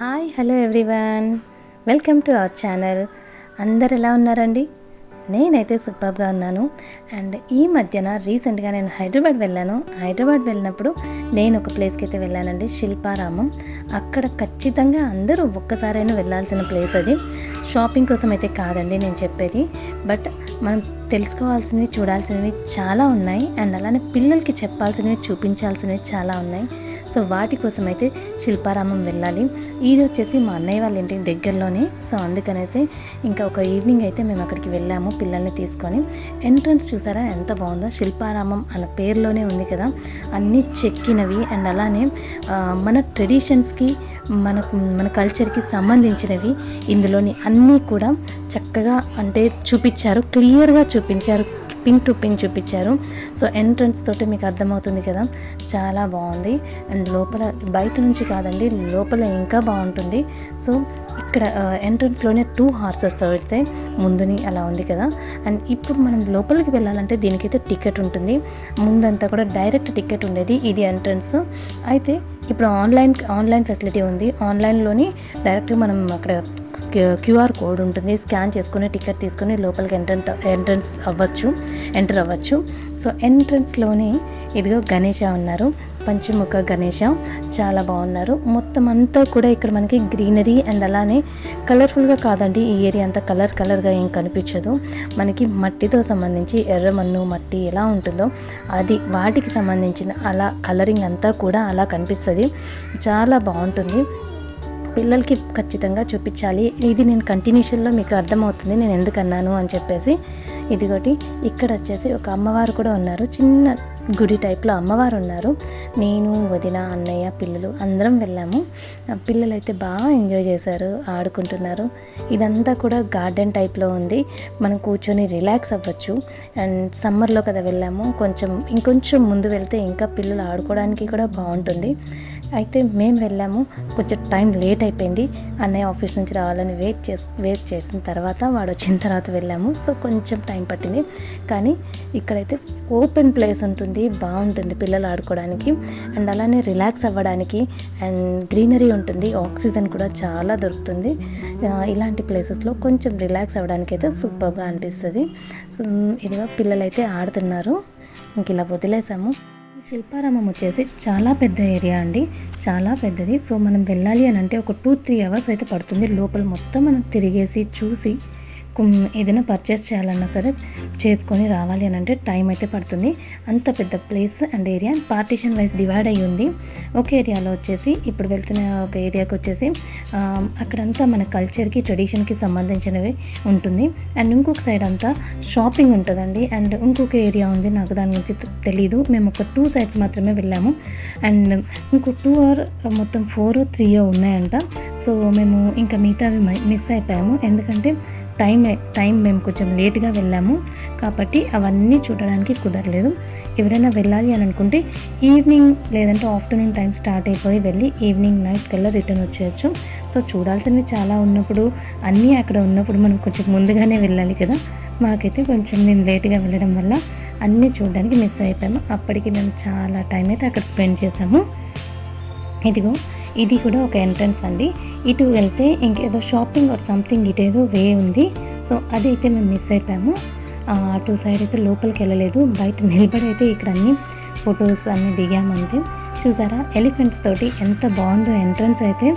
Hi hello everyone. Welcome to our channel. అందరు ఎలా ఉన్నారండి? నేనైతే సూపర్గా ఉన్నాను. అండ్ ఈ మధ్యన రీసెంట్గా నేను హైదరాబాద్ వెళ్ళాను. హైదరాబాద్ వెళ్ళినప్పుడు నేను ఒక ప్లేస్కి అయితే వెళ్ళానండి శిల్పారామం. అక్కడ ఖచ్చితంగా అందరూ ఒక్కసారైనా వెళ్ళాల్సిన ప్లేస్ అది. షాపింగ్ కోసం అయితే కాదండి నేను చెప్పేది. బట్ మనం తెలుసుకోవాల్సినవి చూడాల్సినవి చాలా ఉన్నాయి. అండ్ అలానే పిల్లలకి చెప్పాల్సినవి చూపించాల్సినవి చాలా ఉన్నాయి. సో వాటి కోసం అయితే శిల్పారామం వెళ్ళాలి. ఇది వచ్చేసి మా అన్నయ్య వాళ్ళ ఇంటికి దగ్గరలోనే. సో అందుకనేసి ఇంకా ఒక ఈవినింగ్ అయితే మేము అక్కడికి వెళ్ళాము పిల్లల్ని తీసుకొని. ఎంట్రన్స్ చూసారా? ఎంత బాగుందో. శిల్పారామం అన్న పేరులోనే ఉంది కదా. అన్నీ చెక్కినవి అండ్ అలానే మన ట్రెడిషన్స్కి మనకు మన కల్చర్కి సంబంధించినవి ఇందులోని అన్నీ కూడా చక్కగా అంటే చూపించారు క్లియర్గా చూపించారు. పింక్ టు పింక్ చూపించారు. సో ఎంట్రన్స్ తోటి మీకు అర్థమవుతుంది కదా. చాలా బాగుంది. అండ్ లోపల బయట నుంచి కాదండి లోపల ఇంకా బాగుంటుంది. సో ఇక్కడ ఎంట్రన్స్లోనే టూ హార్సెస్ తోడితే ముందుని అలా ఉంది కదా. అండ్ ఇప్పుడు మనం లోపలికి వెళ్ళాలంటే దీనికైతే టికెట్ ఉంటుంది. ముందంతా కూడా డైరెక్ట్ టికెట్ ఉండేది ఇది ఎంట్రన్స్ అయితే ఇప్పుడు ఆన్లైన్ ఆన్లైన్ ఫెసిలిటీ ఉంది. ఆన్లైన్లోని డైరెక్ట్గా మనం అక్కడ క్యూఆర్ కోడ్ ఉంటుంది. స్కాన్ చేసుకుని టికెట్ తీసుకుని లోపలికి ఎంట్రెంట్ ఎంట్రన్స్ అవ్వచ్చు. ఎంటర్ అవ్వచ్చు. సో ఎంట్రన్స్లోనే ఇదిగో గణేష ఉన్నారు. పంచముఖ గణేష. చాలా బాగున్నారు. మొత్తం అంతా కూడా ఇక్కడ మనకి గ్రీనరీ అండ్ అలానే కలర్ఫుల్గా కాదండి. ఈ ఏరియా అంతా కలర్ కలర్గా ఏం కనిపించదు. మనకి మట్టితో సంబంధించి ఎర్రమన్ను మట్టి ఎలా ఉంటుందో అది వాటికి సంబంధించిన అలా కలరింగ్ అంతా కూడా అలా కనిపిస్తుంది. చాలా బాగుంటుంది. పిల్లలకి ఖచ్చితంగా చూపించాలి. ఇది నేను కంటిన్యూషన్లో మీకు అర్థమవుతుంది. నేను ఎందుకన్నాను అని చెప్పేసి ఇదిగోటి ఇక్కడ వచ్చేసి ఒక అమ్మవారు కూడా ఉన్నారు. చిన్న గుడి టైప్లో అమ్మవారు ఉన్నారు. నేను వదిన అన్నయ్య పిల్లలు అందరం వెళ్ళాము. పిల్లలు అయితే బాగా ఎంజాయ్ చేశారు ఆడుకుంటున్నారు. ఇదంతా కూడా గార్డెన్ టైప్లో ఉంది. మనం కూర్చొని రిలాక్స్ అవ్వచ్చు. అండ్ సమ్మర్లో కదా వెళ్ళాము. కొంచెం ఇంకొంచెం ముందు వెళ్తే ఇంకా పిల్లలు ఆడుకోవడానికి కూడా బాగుంటుంది. అయితే మేము వెళ్ళాము. కొంచెం టైం లేట్ అయిపోయింది. అన్నయ్య ఆఫీస్ నుంచి రావాలని వెయిట్ చేసి వెయిట్ చేసిన తర్వాత వాడు వచ్చిన తర్వాత వెళ్ళాము. సో కొంచెం టైం పట్టింది. కానీ ఇక్కడైతే ఓపెన్ ప్లేస్ ఉంటుంది. బాగుంటుంది పిల్లలు ఆడుకోవడానికి. అండ్ అలానే రిలాక్స్ అవ్వడానికి అండ్ గ్రీనరీ ఉంటుంది. ఆక్సిజన్ కూడా చాలా దొరుకుతుంది. ఇలాంటి ప్లేసెస్లో కొంచెం రిలాక్స్ అవ్వడానికి అయితే సూపర్గా అనిపిస్తుంది. సో ఇదిగో పిల్లలైతే ఆడుతున్నారు. ఇంక ఇలా వదిలేసాము. ఈ శిల్పారామం వచ్చేసి చాలా పెద్ద ఏరియా అండి. చాలా పెద్దది. సో మనం వెళ్ళాలి అని అంటే ఒక టూ త్రీ అవర్స్ అయితే పడుతుంది. లోపల మొత్తం మనం తిరిగేసి చూసి ఏదైనా పర్చేస్ చేయాలన్నా సరే చేసుకొని రావాలి అని అంటే టైం అయితే పడుతుంది. అంత పెద్ద place and area partition wise divide అయ్యి ఉంది. ఒక ఏరియాలో వచ్చేసి ఇప్పుడు వెళ్తున్న ఒక ఏరియాకి వచ్చేసి అక్కడంతా మన కల్చర్కి ట్రెడిషన్కి సంబంధించినవి ఉంటుంది. అండ్ ఇంకొక సైడ్ అంతా షాపింగ్ ఉంటుందండి. అండ్ ఇంకొక ఏరియా ఉంది. నాకు దాని గురించి తెలీదు. మేము ఒక టూ సైడ్స్ మాత్రమే వెళ్ళాము. అండ్ ఇంకో టూ ఆర్ మొత్తం ఫోర్ త్రీ ఉన్నాయంట. సో మేము ఇంకా మిగతావి మిస్ అయిపోయాము. ఎందుకంటే టైం టైం మేము కొంచెం లేట్గా వెళ్ళాము కాబట్టి అవన్నీ చూడడానికి కుదరలేదు. ఎవరైనా వెళ్ళాలి అని అనుకుంటే ఈవినింగ్ లేదంటే ఆఫ్టర్నూన్ టైం స్టార్ట్ అయిపోయి వెళ్ళి ఈవినింగ్ నైట్ కల్లా రిటర్న్ వచ్చేయచ్చు. సో చూడాల్సినవి చాలా ఉన్నప్పుడు అన్నీ అక్కడ ఉన్నప్పుడు మనం కొంచెం ముందుగానే వెళ్ళాలి కదా. మాకైతే కొంచెం మేము లేట్గా వెళ్ళడం వల్ల అన్నీ చూడడానికి మిస్ అయిపోయాము. అప్పటికి మేము చాలా టైం అయితే అక్కడ స్పెండ్ చేసాము ఇదిగో ఇది కూడా ఒక ఎంట్రన్స్ అండి. ఇటు వెళ్తే ఇంకేదో షాపింగ్ ఆర్ సంథింగ్ ఇటేదో వే ఉంది. సో అది అయితే మేము మిస్ అయిపోయాము. అటు సైడ్ అయితే లోపలికి వెళ్ళలేదు. బయట నిలబడి అయితే ఇక్కడ అన్ని ఫొటోస్ అన్నీ దిగామంతే చూసారా? ఎలిఫెంట్స్ తోటి ఎంత బాగుందో ఎంట్రన్స్ అయితే.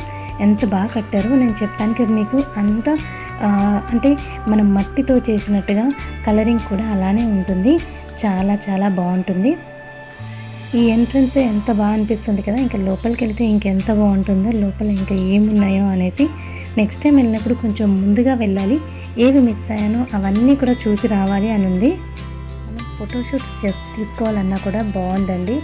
ఎంత బాగా కట్టారో నేను చెప్పడానికి అది మీకు అంత అంటే మనం మట్టితో చేసినట్టుగా కలరింగ్ కూడా అలానే ఉంటుంది. చాలా చాలా బాగుంటుంది. ఈ ఎంట్రన్స్ ఎంత బాగా అనిపిస్తుంది కదా ఇంకా లోపలికి వెళ్తే ఇంకెంత బాగుంటుందో లోపల ఇంకా ఏమున్నాయో అనేసి నెక్స్ట్ టైం వెళ్ళినప్పుడు కొంచెం ముందుగా వెళ్ళాలి. ఏవి మిస్ అయ్యానో అవన్నీ కూడా చూసి రావాలి అని ఉంది ఫోటోషూట్స్ తీసుకోవాలన్నా కూడా బాగుందండి.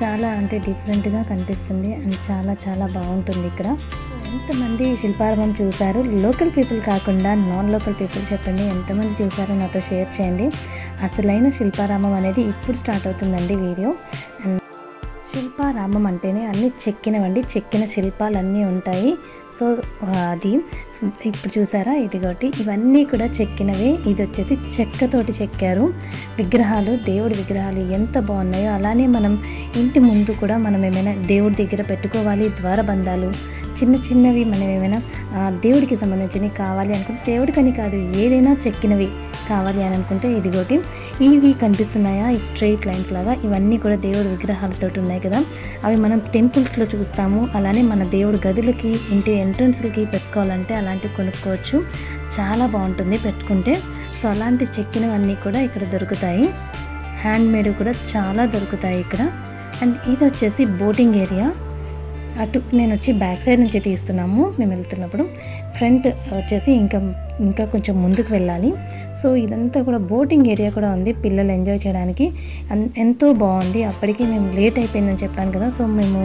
చాలా అంటే డిఫరెంట్గా కనిపిస్తుంది అండ్ చాలా చాలా బాగుంటుంది ఇక్కడ. సో ఎంతమంది శిల్పారామం చూశారు? లోకల్ పీపుల్ కాకుండా నాన్ లోకల్ పీపుల్ చెప్పండి. ఎంతమంది చూశారో నాతో షేర్ చేయండి. అసలైన శిల్పారామం అనేది ఇప్పుడు స్టార్ట్ అవుతుందండి వీడియో. అండ్ శిల్పారామం అంటేనే అన్ని చెక్కినవండి. చెక్కిన శిల్పాలన్నీ ఉంటాయి. సో అది ఇప్పుడు చూసారా? ఇదిగోటి ఇవన్నీ కూడా చెక్కినవే. ఇది వచ్చేసి చెక్కతోటి చెక్కారు. విగ్రహాలు దేవుడి విగ్రహాలు ఎంత బాగున్నాయో అలానే మనం ఇంటి ముందు కూడా మనం ఏమైనా దేవుడి దగ్గర పెట్టుకోవాలి ద్వారబంధాలు చిన్న చిన్నవి మనం ఏమైనా దేవుడికి సంబంధించినవి కావాలి అనుకుంటే దేవుడికని కాదు ఏదైనా చెక్కినవి కావాలి అని అనుకుంటే ఇదిగోటి ఇవి కనిపిస్తున్నాయా? ఈ స్ట్రైట్ లైన్స్ లాగా. ఇవన్నీ కూడా దేవుడి విగ్రహాలతో ఉన్నాయి కదా. అవి మనం టెంపుల్స్లో చూస్తాము. అలానే మన దేవుడి గదులకి ఇంటి ఎంట్రన్స్లకి పెట్టుకోవాలంటే అలాంటివి కొనుక్కోవచ్చు. చాలా బాగుంటుంది పెట్టుకుంటే. సో అలాంటి చెక్కినవన్నీ కూడా ఇక్కడ దొరుకుతాయి. హ్యాండ్ మేడ్ కూడా చాలా దొరుకుతాయి ఇక్కడ. అండ్ ఇది వచ్చేసి బోటింగ్ ఏరియా. అటు నేను వచ్చి బ్యాక్ సైడ్ నుంచి తీస్తున్నాము. మేము వెళ్తున్నప్పుడు. ఫ్రంట్ వచ్చేసి ఇంకా ఇంకా కొంచెం ముందుకు వెళ్ళాలి. సో ఇదంతా కూడా బోటింగ్ ఏరియా కూడా ఉంది. పిల్లలు ఎంజాయ్ చేయడానికి ఎంతో బాగుంది. అప్పటికి మేము లేట్ అయిపోయిందని చెప్పాను కదా సో మేము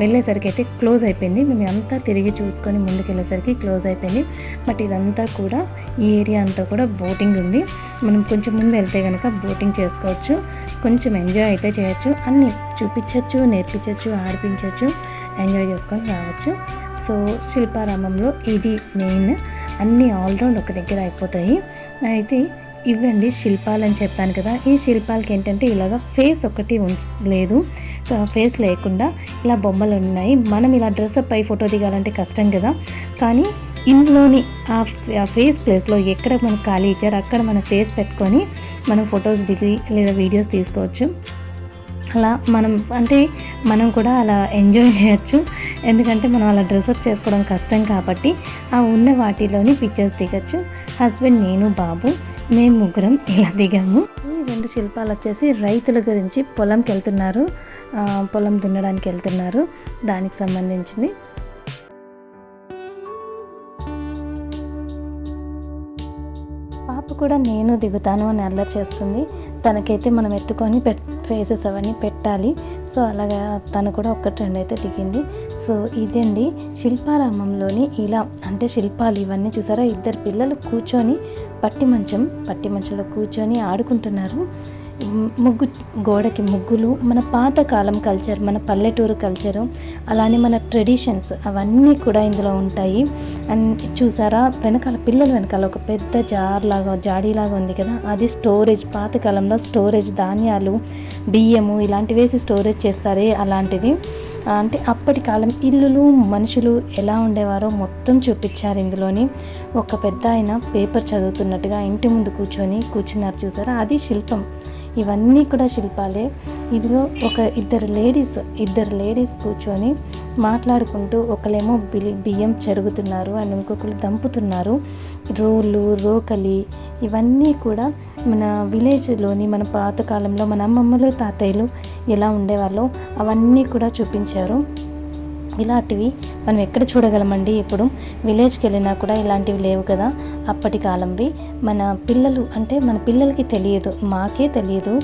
వెళ్ళేసరికి అయితే క్లోజ్ అయిపోయింది. మేము అంతా తిరిగి చూసుకొని ముందుకు వెళ్ళేసరికి క్లోజ్ అయిపోయింది. బట్ ఇదంతా కూడా ఈ ఏరియా అంతా కూడా బోటింగ్ ఉంది. మనం కొంచెం ముందు వెళ్తే కనుక బోటింగ్ చేసుకోవచ్చు. కొంచెం ఎంజాయ్ అయితే చేయొచ్చు. అన్నీ చూపించవచ్చు నేర్పించవచ్చు ఆడిపించవచ్చు ఎంజాయ్ చేసుకొని రావచ్చు. సో శిల్పారామంలో ఇది మెయిన్ అన్నీ ఆల్రౌండ్ ఒక దగ్గర అయిపోతాయి. అయితే ఇవండి శిల్పాలు అని చెప్పాను కదా. ఈ శిల్పాలకి ఏంటంటే ఇలాగ ఫేస్ ఒకటి ఉంచ లేదు. ఫేస్ లేకుండా ఇలా బొమ్మలు ఉన్నాయి. మనం ఇలా డ్రెస్అప్ అయి ఫోటో దిగాలంటే కష్టం కదా. కానీ ఇందులోని ఆ ఆ ఫేస్ ప్లేస్లో ఎక్కడ మనకు ఖాళీ ఇచ్చారో అక్కడ మన ఫేస్ పెట్టుకొని మనం ఫొటోస్ దిగి లేదా వీడియోస్ తీసుకోవచ్చు. అలా మనం అంటే మనం కూడా అలా ఎంజాయ్ చేయొచ్చు. ఎందుకంటే మనం అలా డ్రెస్అప్ చేసుకోవడం కష్టం కాబట్టి ఆ ఉన్న వాటిలోని పిక్చర్స్ దిగచ్చు. హస్బెండ్ నేను బాబు మేము ముగ్గురం ఇలా దిగాము. ఈ రెండు శిల్పాలు వచ్చేసి రైతుల గురించి పొలంకి వెళ్తున్నారు పొలం దున్నడానికి వెళ్తున్నారు దానికి సంబంధించింది. కూడా నేను దిగుతాను అని అల్లరి చేస్తుంది. తనకైతే మనం ఎత్తుకొని పెట్ ఫేసెస్ అవన్నీ పెట్టాలి. సో అలాగా తను కూడా ఒక్కటి రెండు అయితే దిగింది. సో ఇదండి శిల్పారామంలోని ఇలా అంటే శిల్పాలు ఇవన్నీ చూసారా? ఇద్దరు పిల్లలు కూర్చొని పట్టి మంచం పట్టి మంచంలో కూర్చొని ఆడుకుంటున్నారు. ముగ్గు గోడకి ముగ్గులు మన పాతకాలం కల్చర్ మన పల్లెటూరు కల్చరు అలానే మన ట్రెడిషన్స్ అవన్నీ కూడా ఇందులో ఉంటాయి. అండ్ చూసారా వెనకాల పిల్లల వెనకాల ఒక పెద్ద జార్ లాగా జాడీలాగా ఉంది కదా అది స్టోరేజ్ పాతకాలంలో స్టోరేజ్ ధాన్యాలు బియ్యము ఇలాంటివి వేసి స్టోరేజ్ చేస్తారే అలాంటిది. అంటే అప్పటి కాలం ఇల్లులు మనుషులు ఎలా ఉండేవారో మొత్తం చూపించారు ఇందులోని. ఒక పెద్ద ఆయన పేపర్ చదువుతున్నట్టుగా ఇంటి ముందు కూర్చొని కూర్చున్నారు చూసారా అది శిల్పం. ఇవన్నీ కూడా శిల్పాలే. ఇదిలో ఒక ఇద్దరు లేడీస్ ఇద్దరు లేడీస్ కూర్చొని మాట్లాడుకుంటూ ఒకలేమో బిలి బియ్యం చెరుగుతున్నారు అండ్ ఇంకొకరు దంపుతున్నారు. రోళ్ళు రోకలి ఇవన్నీ కూడా మన విలేజ్లోని మన పాతకాలంలో మన అమ్మమ్మలు తాతయ్యలు ఎలా ఉండేవాళ్ళో అవన్నీ కూడా చూపించారు. ఇలాంటివి మనం ఎక్కడ చూడగలమండి? ఇప్పుడు విలేజ్కి వెళ్ళినా కూడా ఇలాంటివి లేవు కదా. అప్పటి కాలంవి మన పిల్లలు అంటే మన పిల్లలకి తెలియదు మాకే తెలియదు.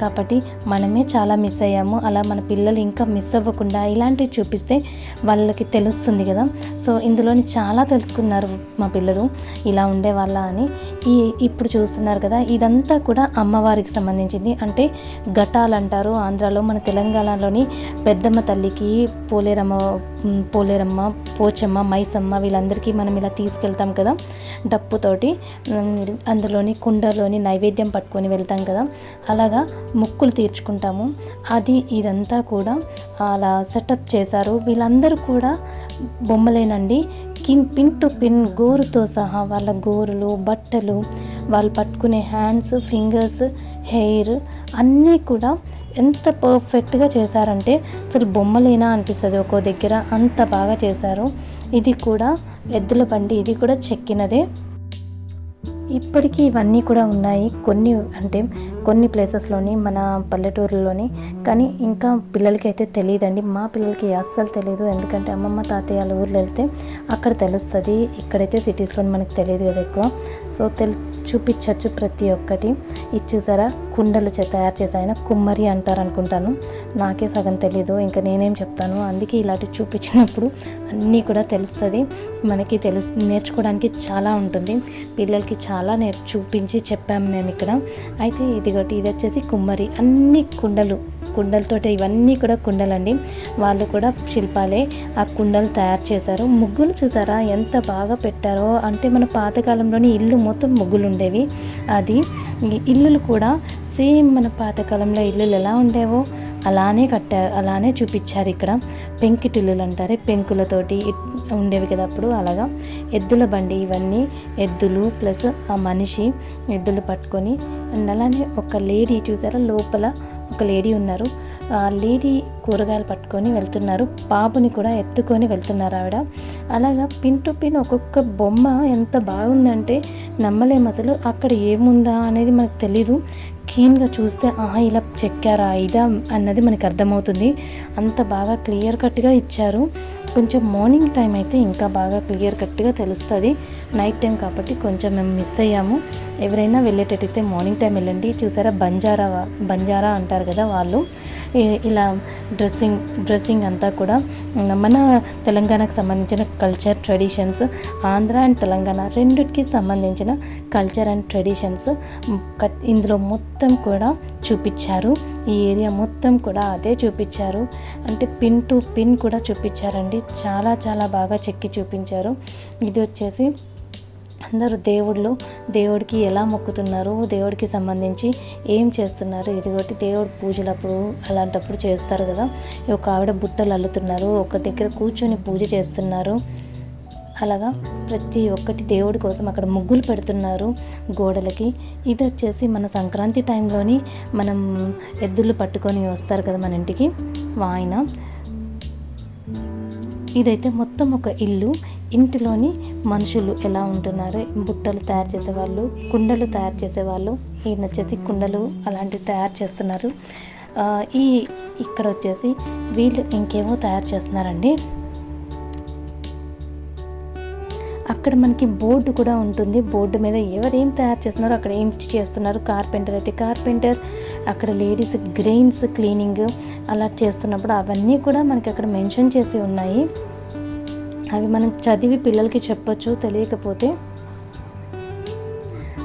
కాబట్టి మనమే చాలా మిస్ అయ్యాము. అలా మన పిల్లలు ఇంకా మిస్ అవ్వకుండా ఇలాంటివి చూపిస్తే వాళ్ళకి తెలుస్తుంది కదా. సో ఇందులోని చాలా తెలుసుకున్నారు మా పిల్లలు ఇలా ఉండేవాళ్ళ అని. ఈ ఇప్పుడు చూస్తున్నారు కదా ఇదంతా కూడా అమ్మవారికి సంబంధించింది. అంటే ఘటాలు అంటారు ఆంధ్రాలో మన తెలంగాణలోని పెద్దమ్మ తల్లికి పోలేరమ్మ పోలేరమ్మ పోచమ్మ మైసమ్మ వీళ్ళందరికీ మనం ఇలా తీసుకెళ్తాం కదా డప్పుతోటి అందులోని కుండలోని నైవేద్యం పట్టుకొని వెళ్తాం కదా అలాగా మొక్కులు తీర్చుకుంటాము. అది ఇదంతా కూడా అలా సెటప్ చేశారు. వీళ్ళందరూ కూడా బొమ్మలేనండి. కిన్ పిన్ టు పిన్ గోరుతో సహా వాళ్ళ గోరులు బట్టలు వాళ్ళు పట్టుకునే హ్యాండ్స్ ఫింగర్స్ హెయిర్ అన్నీ కూడా ఎంత పర్ఫెక్ట్గా చేశారంటే అసలు బొమ్మలేనా అనిపిస్తుంది. ఒక్కో దగ్గర అంత బాగా చేశారు. ఇది కూడా ఎద్దుల బండి ఇది కూడా చెక్కినదే. ఇప్పటికీ ఇవన్నీ కూడా ఉన్నాయి. కొన్ని అంటే కొన్ని ప్లేసెస్లోని మన పల్లెటూరులోని కానీ ఇంకా పిల్లలకి అయితే తెలియదండి. మా పిల్లలకి అస్సలు తెలియదు. ఎందుకంటే అమ్మమ్మ తాతయ్య వాళ్ళ ఊర్లో వెళ్తే అక్కడ తెలుస్తుంది. ఇక్కడైతే సిటీస్లో మనకు తెలియదు కదా ఎక్కువ. సో తెల్ చూపించవచ్చు ప్రతి ఒక్కటి. ఇది చూసారా? కుండలు చే తయారు చేసి ఆయన కుమ్మరి అంటారు అనుకుంటాను నాకే సగం తెలీదు. ఇంకా నేనేం చెప్తాను? అందుకే ఇలాంటివి చూపించినప్పుడు అన్నీ కూడా తెలుస్తుంది. మనకి తెలుసు నేర్చుకోవడానికి చాలా ఉంటుంది. పిల్లలకి చాలా నేర్పు చూపించి చెప్పాము మేము ఇక్కడ. అయితే ఇదిగోటి ఇది వచ్చేసి కుమ్మరి. అన్ని కుండలు కుండలతోటి ఇవన్నీ కూడా కుండలండి. వాళ్ళు కూడా శిల్పాలే ఆ కుండలు తయారు చేశారు. ముగ్గులు చూసారా? ఎంత బాగా పెట్టారో? అంటే మన పాతకాలంలోని ఇల్లు మొత్తం ముగ్గులు ఉండేవి అది ఇల్లులు కూడా సేమ్ మన పాతకాలంలో ఇల్లులు ఎలా ఉండేవో అలానే కట్టారు అలానే చూపించారు ఇక్కడ. పెంకిటిల్లులు అంటారే పెంకులతోటి ఉండేవి కదా అప్పుడు. అలాగా ఎద్దుల బండి ఇవన్నీ ఎద్దులు ప్లస్ ఆ మనిషి ఎద్దులు పట్టుకొని అండ్ అలానే ఒక లేడీ చూసారా? లోపల ఒక లేడీ ఉన్నారు. ఆ లేడీ కూరగాయలు పట్టుకొని వెళ్తున్నారు. పాపుని కూడా ఎత్తుకొని వెళ్తున్నారు ఆవిడ. అలాగా పిన్ టు పిన్ ఒక్కొక్క బొమ్మ ఎంత బాగుందంటే నమ్మలేము అసలు. అక్కడ ఏముందా అనేది మనకు తెలీదు. క్లీన్గా చూస్తే ఆహా ఇలా చెక్కారా ఇదా అన్నది మనకు అర్థమవుతుంది. అంత బాగా క్లియర్ కట్గా ఇచ్చారు. కొంచెం మార్నింగ్ టైం అయితే ఇంకా బాగా క్లియర్ కట్గా తెలుస్తుంది. నైట్ టైం కాబట్టి కొంచెం మేము మిస్ అయ్యాము. ఎవరైనా వెళ్ళేటట్టయితే మార్నింగ్ టైం వెళ్ళండి. చూసారా బంజారా బంజారా అంటారు కదా వాళ్ళు. ఇలా డ్రెస్సింగ్ డ్రెస్సింగ్ అంతా కూడా మన తెలంగాణకు సంబంధించిన culture traditions Andhra and Telangana రెండిటికి సంబంధించిన కల్చర్ అండ్ ట్రెడిషన్స్ ఇందులో మొత్తం కూడా చూపించారు. ఈ ఏరియా మొత్తం కూడా అదే చూపించారు. అంటే పిన్ టు పిన్ కూడా చూపించారండి. చాలా చాలా బాగా చెక్కి చూపించారు. ఇది వచ్చేసి అందరూ దేవుళ్ళు దేవుడికి ఎలా మొక్కుతున్నారు దేవుడికి సంబంధించి ఏం చేస్తున్నారు? ఇదిగోటి దేవుడి పూజలప్పుడు అలాంటప్పుడు చేస్తారు కదా. ఒక ఆవిడ బుట్టలు అల్లుతున్నారు ఒక దగ్గర కూర్చొని పూజ చేస్తున్నారు. అలాగా ప్రతి ఒక్కటి దేవుడి కోసం అక్కడ ముగ్గులు పెడుతున్నారు గోడలకి. ఇది వచ్చేసి మన సంక్రాంతి టైంలోని మనం ఎద్దులు పట్టుకొని వస్తారు కదా మన ఇంటికి వాయన. ఇదైతే మొత్తం ఒక ఇల్లు. ఇంటిలోని మనుషులు ఎలా ఉంటున్నారు బుట్టలు తయారు చేసేవాళ్ళు కుండలు తయారు చేసేవాళ్ళు ఈయన వచ్చేసి కుండలు అలాంటివి తయారు చేస్తున్నారు. ఈ ఇక్కడ వచ్చేసి వీళ్ళు ఇంకేమో తయారు చేస్తున్నారండి. అక్కడ మనకి బోర్డు కూడా ఉంటుంది. బోర్డు మీద ఎవరు ఏం తయారు చేస్తున్నారో అక్కడ ఏం చేస్తున్నారు. కార్పెంటర్ అయితే కార్పెంటర్ అక్కడ లేడీస్ గ్రెయిన్స్ క్లీనింగ్ అలా చేస్తున్నప్పుడు అవన్నీ కూడా మనకి అక్కడ మెన్షన్ చేసి ఉన్నాయి. అవి మనం చదివి పిల్లలకి చెప్పొచ్చు తెలియకపోతే.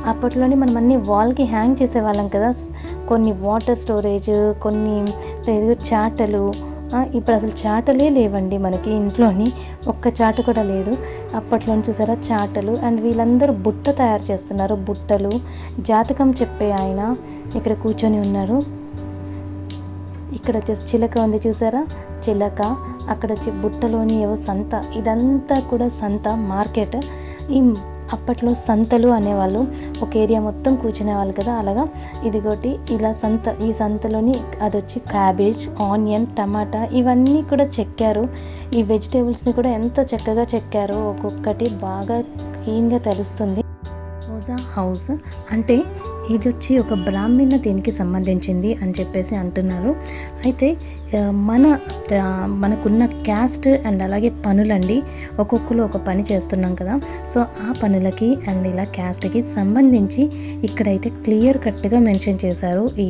అప్పట్లోనే మనం అన్ని వాల్కి హ్యాంగ్ చేసేవాళ్ళం కదా. కొన్ని వాటర్ స్టోరేజ్ కొన్ని లేదు చాటలు. ఇప్పుడు అసలు చాటలే లేవండి మనకి ఇంట్లోని. ఒక్క చాట కూడా లేదు. అప్పట్లో చూసారా? చాటలు. అండ్ వీళ్ళందరూ బుట్ట తయారు చేస్తున్నారు. బుట్టలు. జాతకం చెప్పే ఆయన ఇక్కడ కూర్చొని ఉన్నారు. ఇక్కడ వచ్చేసి చిలక ఉంది చూసారా? చిలక. అక్కడ వచ్చి బుట్టలోని ఏవో సంత ఇదంతా కూడా సంత మార్కెట్. ఈ అప్పట్లో సంతలు అనేవాళ్ళు ఒక ఏరియా మొత్తం కూర్చునేవాళ్ళు కదా అలాగా? ఇదిగోటి ఇలా సంత ఈ సంతలోని అది వచ్చి క్యాబేజ్ ఆనియన్ టమాటా ఇవన్నీ కూడా చెక్కారు. ఈ వెజిటేబుల్స్ని కూడా ఎంత చక్కగా చెక్కారో ఒక్కొక్కటి బాగా క్లీన్గా తెలుస్తుంది. హౌస్ అంటే ఇది వచ్చి ఒక బ్రాహ్మణ దీనికి సంబంధించింది అని చెప్పేసి అంటున్నారు. అయితే మన మనకున్న క్యాస్ట్ అండ్ అలాగే పనులండి. ఒక్కొక్కరు ఒక పని చేస్తున్నాం కదా. సో ఆ పనులకి అండ్ ఇలా క్యాస్ట్కి సంబంధించి ఇక్కడైతే క్లియర్ కట్గా మెన్షన్ చేశారు ఈ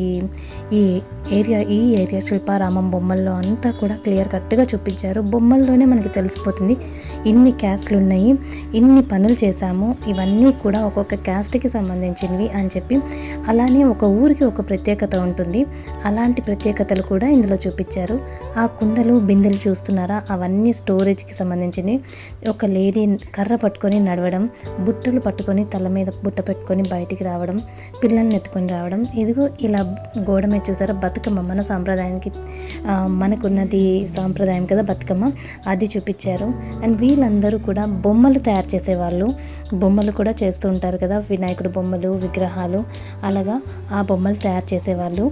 ఈ ఏరియా ఈ ఏరియా శిల్పారామం బొమ్మల్లో అంతా కూడా క్లియర్ కట్గా చూపించారు. బొమ్మల్లోనే మనకి తెలిసిపోతుంది ఇన్ని క్యాస్ట్లు ఉన్నాయి ఇన్ని పనులు చేశాము ఇవన్నీ కూడా ఒక్కొక్క క్యాస్ట్కి సంబంధించినవి అని చెప్పి అలానే ఒక ఊరికి ఒక ప్రత్యేకత ఉంటుంది. అలాంటి ప్రత్యేకతలు కూడా ఇందులో చూపించారు. ఆ కుండలు బిందెలు చూస్తున్నారా? అవన్నీ స్టోరేజ్కి సంబంధించినవి. ఒక లేడీ కర్ర పట్టుకొని నడవడం బుట్టలు పట్టుకొని తల మీద బుట్ట పెట్టుకొని బయటికి రావడం పిల్లల్ని ఎత్తుకొని రావడం. ఇదిగో ఇలా గోడ మీద చూసారా? బతుకమ్మ మన సాంప్రదాయానికి మనకున్నది సాంప్రదాయం కదా బతుకమ్మ అది చూపించారు. అండ్ వీళ్ళందరూ కూడా బొమ్మలు తయారు చేసేవాళ్ళు. బొమ్మలు కూడా చేస్తూ ఉంటారు కదా వినాయకుడు బొమ్మలు విగ్రహాలు అలాగా ఆ బొమ్మలు తయారు చేసేవాళ్ళు.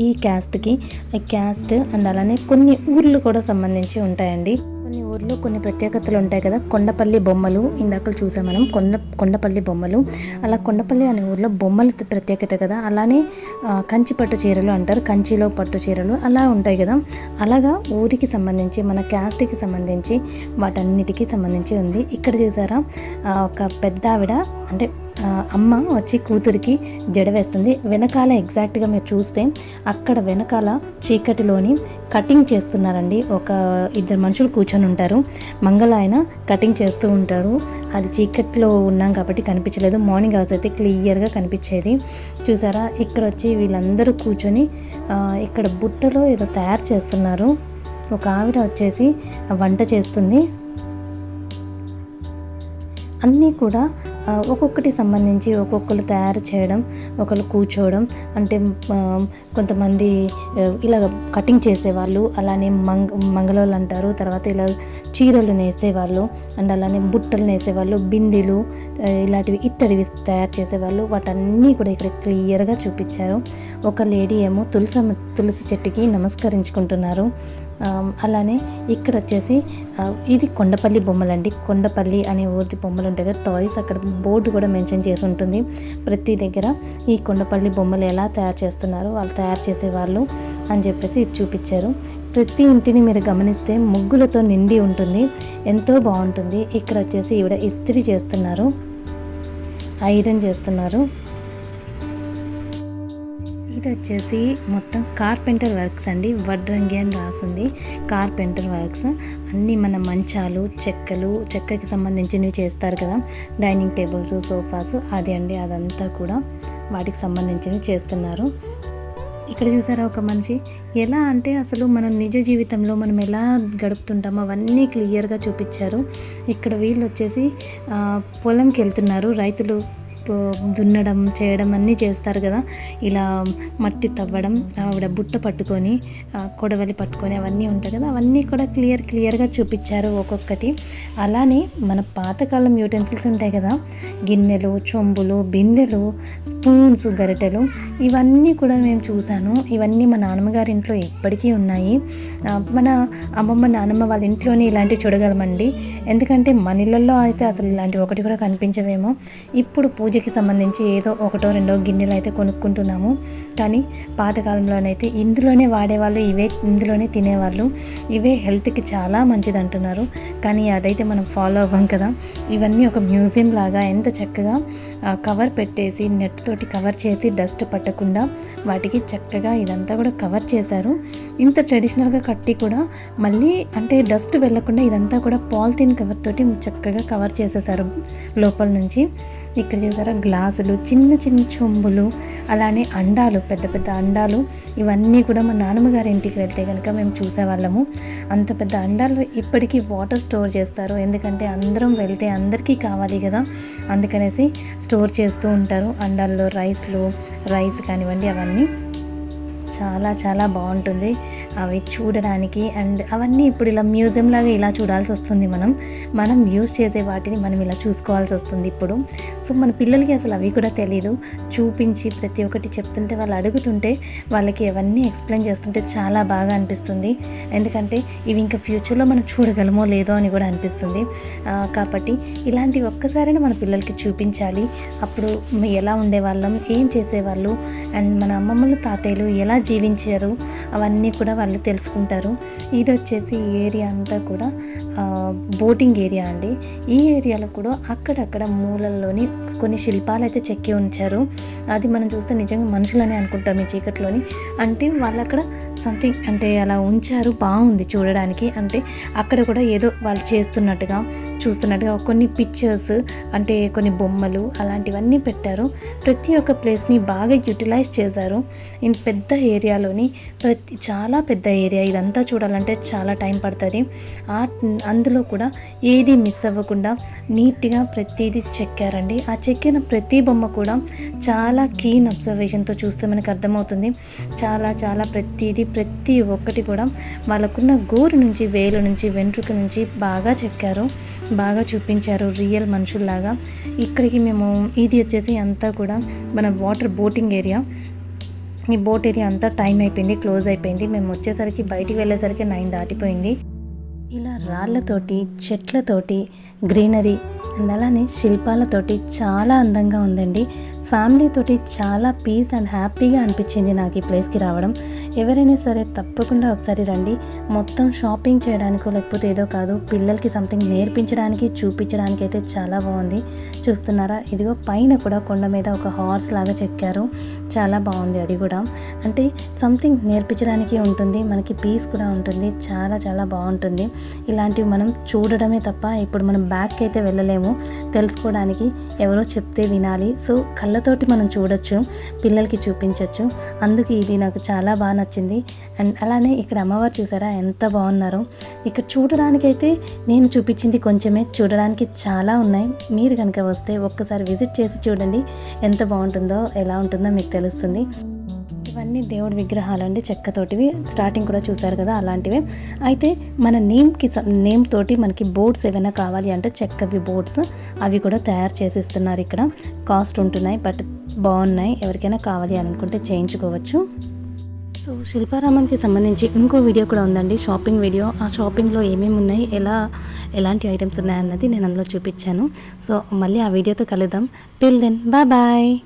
ఈ క్యాస్ట్కి క్యాస్ట్ అండ్ అలానే కొన్ని ఊర్లు కూడా సంబంధించి ఉంటాయండి. కొన్ని ఊర్లో కొన్ని ప్రత్యేకతలు ఉంటాయి కదా. కొండపల్లి బొమ్మలు ఇందాక చూసాం మనం. కొండ కొండపల్లి బొమ్మలు. అలా కొండపల్లి అనే ఊర్లో బొమ్మలు ప్రత్యేకత కదా. అలానే కంచి పట్టు చీరలు అంటారు. కంచిలో పట్టు చీరలు అలా ఉంటాయి కదా. అలాగా ఊరికి సంబంధించి మన క్యాస్ట్కి సంబంధించి వాటన్నిటికీ సంబంధించి ఉంది. ఇక్కడ చూసారా ఒక పెద్ద ఆవిడ అంటే అమ్మ వచ్చి కూతురికి జడ వేస్తుంది. వెనకాల ఎగ్జాక్ట్గా మీరు చూస్తే అక్కడ వెనకాల చీకటిలోని కటింగ్ చేస్తున్నారండి. ఒక ఇద్దరు మనుషులు కూర్చొని ఉంటారు. మంగళ ఆయన కటింగ్ చేస్తూ ఉంటారు. అది చీకట్లో ఉన్నాం కాబట్టి కనిపించలేదు. మార్నింగ్ అవర్స్ అయితే క్లియర్గా కనిపించేది. చూసారా? ఇక్కడ వచ్చి వీళ్ళందరూ కూర్చొని ఇక్కడ బుట్టలో ఏదో తయారు చేస్తున్నారు. ఒక ఆవిడ వచ్చేసి వంట చేస్తుంది. అన్నీ కూడా ఒక్కొక్కటి సంబంధించి ఒక్కొక్కరు తయారు చేయడం ఒకరు కూర్చోవడం అంటే కొంతమంది ఇలా కటింగ్ చేసేవాళ్ళు అలానే మంగ మంగళవాళ్ళు అంటారు తర్వాత ఇలా చీరలు నేసేవాళ్ళు అండ్ అలానే బుట్టలు నేసేవాళ్ళు బిందెలు ఇలాంటివి ఇత్తడివి తయారు చేసేవాళ్ళు వాటన్నీ కూడా ఇక్కడ క్లియర్గా చూపించారు. ఒక లేడీ ఏమో తులసి తులసి చెట్టుకి నమస్కరించుకుంటున్నారు. అలానే ఇక్కడ వచ్చేసి ఇది కొండపల్లి బొమ్మలండి. కొండపల్లి అనే ఊరి బొమ్మలు ఉంటాయి కదా టాయ్స్ అక్కడ బోర్డు కూడా మెన్షన్ చేసి ఉంటుంది. ప్రతి దగ్గర ఈ కొండపల్లి బొమ్మలు ఎలా తయారు చేస్తున్నారు వాళ్ళు తయారు చేసే వాళ్ళు అని చెప్పేసి ఇది చూపించారు. ప్రతి ఇంటిని మీరు గమనిస్తే ముగ్గులతో నిండి ఉంటుంది. ఎంతో బాగుంటుంది. ఇక్కడ వచ్చేసి ఈవిడ ఇస్త్రీ చేస్తున్నారు. ఐరన్ చేస్తున్నారు. ఇది వచ్చేసి మొత్తం కార్పెంటర్ వర్క్స్ అండి. వడ్రంగి అని రాసింది. కార్పెంటర్ వర్క్స్ అన్నీ మన మంచాలు చెక్కలు చెక్కకి సంబంధించినవి చేస్తారు కదా. డైనింగ్ టేబుల్స్ సోఫాస్ అది అండి. అదంతా కూడా వాటికి సంబంధించినవి చేస్తున్నారు. ఇక్కడ చూసారా ఒక మనిషి? ఎలా అంటే అసలు మనం నిజ జీవితంలో మనం ఎలా గడుపుతుంటామో అవన్నీ క్లియర్గా చూపించారు. ఇక్కడ వీళ్ళు వచ్చేసి పొలంకి వెళ్తున్నారు. రైతులు దున్నడం చేయడం అన్నీ చేస్తారు కదా. ఇలా మట్టి తవ్వడం ఆవిడ బుట్ట పట్టుకొని కొడవలి పట్టుకొని అవన్నీ ఉంటాయి కదా. అవన్నీ కూడా క్లియర్ క్లియర్గా చూపించారు ఒక్కొక్కటి. అలానే మన పాతకాలం యూటెన్సిల్స్ ఉంటాయి కదా. గిన్నెలు చొంబులు బిందెలు స్పూన్స్ గరిటెలు ఇవన్నీ కూడా మేము చూసాను ఇవన్నీ మా నాన్నమ్మగారి ఇంట్లో ఇప్పటికీ ఉన్నాయి. మన అమ్మమ్మ నాన్నమ్మ వాళ్ళ ఇంట్లోనే ఇలాంటివి చూడగలమండి. ఎందుకంటే మన ఇళ్ళల్లో అయితే అసలు ఇలాంటివి ఒకటి కూడా కనిపించవేమో. ఇప్పుడు పూజ పూజకి సంబంధించి ఏదో ఒకటో రెండో గిన్నెలు అయితే కొనుక్కుంటున్నాము. కానీ పాతకాలంలోనైతే ఇందులోనే వాడేవాళ్ళు ఇవే ఇందులోనే తినేవాళ్ళు. ఇవే హెల్త్కి చాలా మంచిది అంటున్నారు కానీ అదైతే మనం ఫాలో అవ్వం కదా. ఇవన్నీ ఒక మ్యూజియం లాగా ఎంత చక్కగా కవర్ పెట్టేసి నెట్ తోటి కవర్ చేసి డస్ట్ పట్టకుండా వాటికి చక్కగా ఇదంతా కూడా కవర్ చేశారు. ఇంత ట్రెడిషనల్గా కట్టి కూడా మళ్ళీ అంటే డస్ట్ వెళ్ళకుండా ఇదంతా కూడా పాలిథిన్ కవర్ తోటి చక్కగా కవర్ చేసేసారు లోపల నుంచి. ఇక్కడ చూసారా? గ్లాసులు చిన్న చిన్న చెంబులు అలానే అండాలు పెద్ద పెద్ద అండాలు. ఇవన్నీ కూడా మా నాన్నమ్మ గారి ఇంటికి వెళ్తే కనుక మేము చూసేవాళ్ళము. అంత పెద్ద అండాలు ఇప్పటికీ వాటర్ స్టోర్ చేస్తారు. ఎందుకంటే అందరం వెళ్తే అందరికీ కావాలి కదా. అందుకనేసి స్టోర్ చేస్తూ ఉంటారు. అండాల్లో రైస్లు రైస్ కానివ్వండి అవన్నీ. చాలా చాలా బాగుంటుంది. అవి చూడడానికి అండ్ అవన్నీ ఇప్పుడు ఇలా మ్యూజియం లాగా ఇలా చూడాల్సి వస్తుంది మనం. మనం యూజ్ చేసే వాటిని మనం ఇలా చూసుకోవాల్సి వస్తుంది ఇప్పుడు. సో మన పిల్లలకి అసలు అవి కూడా తెలియదు చూపించి ప్రతి ఒక్కటి చెప్తుంటే వాళ్ళు అడుగుతుంటే వాళ్ళకి అవన్నీ ఎక్స్ప్లెయిన్ చేస్తుంటే చాలా బాగా అనిపిస్తుంది. ఎందుకంటే ఇవి ఇంకా ఫ్యూచర్లో మనం చూడగలమో లేదో అని కూడా అనిపిస్తుంది. కాబట్టి ఇలాంటివి ఒక్కసారైనా మన పిల్లలకి చూపించాలి. అప్పుడు ఎలా ఉండేవాళ్ళం ఏం చేసేవాళ్ళు అండ్ మన అమ్మమ్మలు తాతయ్యలు ఎలా జీవించారు అవన్నీ కూడా వాళ్ళు తెలుసుకుంటారు. ఇది వచ్చేసి ఈ ఏరియా అంతా కూడా బోటింగ్ ఏరియా అండి. ఈ ఏరియాలో కూడా అక్కడక్కడ మూలల్లోని కొన్ని శిల్పాలు అయితే చెక్కి ఉంచారు. అది మనం చూస్తే నిజంగా మనుషులని అనుకుంటాం ఈ చీకట్లోని. అంటే వాళ్ళు అక్కడ సంథింగ్ అంటే అలా ఉంచారు బాగుంది చూడడానికి. అంటే అక్కడ కూడా ఏదో వాళ్ళు చేస్తున్నట్టుగా చూస్తున్నట్టుగా కొన్ని పిక్చర్స్ అంటే కొన్ని బొమ్మలు అలాంటివన్నీ పెట్టారు. ప్రతి ఒక్క ప్లేస్ని బాగా యూటిలైజ్ చేశారు. ఇన్ పెద్ద ఏరియాలోని ప్రతి చాలా పెద్ద ఏరియా. ఇదంతా చూడాలంటే చాలా టైం పడుతుంది. ఆ అందులో కూడా ఏది మిస్ అవ్వకుండా నీట్గా ప్రతిదీ చెక్కారండి. ఆ చెక్కిన ప్రతి బొమ్మ కూడా చాలా కీన్ అబ్జర్వేషన్తో చూస్తే మనకు అర్థమవుతుంది. చాలా చాలా ప్రతిదీ ప్రతి ఒక్కటి కూడా వాళ్ళకున్న గోరు నుంచి వేలు నుంచి వెంట్రుక నుంచి బాగా చెక్కారు. బాగా చూపించారు రియల్ మనుషుల్లాగా. ఇక్కడికి మేము ఇది వచ్చేసి అంతా కూడా మన వాటర్ బోటింగ్ ఏరియా ఈ బోట్ ఏరియా అంతా టైం అయిపోయింది క్లోజ్ అయిపోయింది. మేము వచ్చేసరికి బయటికి వెళ్ళేసరికి నైన్ దాటిపోయింది. ఇలా రాళ్ళతోటి చెట్లతోటి గ్రీనరీ అండ్ అలానే శిల్పాలతోటి చాలా అందంగా ఉందండి. ఫ్యామిలీ తోటి చాలా పీస్ అండ్ హ్యాపీగా అనిపించింది నాకు ఈ ప్లేస్కి రావడం. ఎవరైనా సరే తప్పకుండా ఒకసారి రండి. మొత్తం షాపింగ్ చేయడానికో లేకపోతే ఏదో కాదు పిల్లలకి సంథింగ్ నేర్పించడానికి చూపించడానికి అయితే చాలా బాగుంది. చూస్తున్నారా? ఇదిగో పైన కూడా కొండ మీద ఒక హార్స్ లాగా చెక్కారు. చాలా బాగుంది అది కూడా. అంటే సంథింగ్ నేర్పించడానికి ఉంటుంది మనకి పీస్ కూడా ఉంటుంది చాలా చాలా బాగుంటుంది. ఇలాంటివి మనం చూడడమే తప్ప ఇప్పుడు మనం బ్యాక్కి అయితే వెళ్ళలేము. తెలుసుకోవడానికి ఎవరో చెప్తే వినాలి. సో కళ్ళ కళ్ళతోటి మనం చూడొచ్చు పిల్లలకి చూపించవచ్చు అందుకు ఇది నాకు చాలా బాగా నచ్చింది. అండ్ అలానే ఇక్కడ అమ్మవారు చూసారా ఎంత బాగున్నారో. ఇక్కడ చూడడానికైతే నేను చూపించింది కొంచెమే. చూడడానికి చాలా ఉన్నాయి. మీరు కనుక వస్తే ఒక్కసారి విజిట్ చేసి చూడండి. ఎంత బాగుంటుందో ఎలా ఉంటుందో మీకు తెలుస్తుంది. ఇవన్నీ దేవుడి విగ్రహాలు అండి చెక్కతోటివి. స్టార్టింగ్ కూడా చూసారు కదా అలాంటివే. అయితే మన నేమ్కి నేమ్ తోటి మనకి బోర్డ్స్ ఏమైనా కావాలి అంటే చెక్కవి బోర్డ్స్ అవి కూడా తయారు చేసిస్తున్నారు ఇక్కడ. కాస్ట్ ఉంటున్నాయి బట్ బాగున్నాయి. ఎవరికైనా కావాలి అని అనుకుంటే చేయించుకోవచ్చు. సో శిల్పారామంకి సంబంధించి ఇంకో వీడియో కూడా ఉందండి షాపింగ్ వీడియో. ఆ షాపింగ్లో ఏమేమి ఉన్నాయి ఎలా ఎలాంటి ఐటమ్స్ ఉన్నాయి అన్నది నేను అందులో చూపించాను. సో మళ్ళీ ఆ వీడియోతో కలుద్దాం. Till then bye bye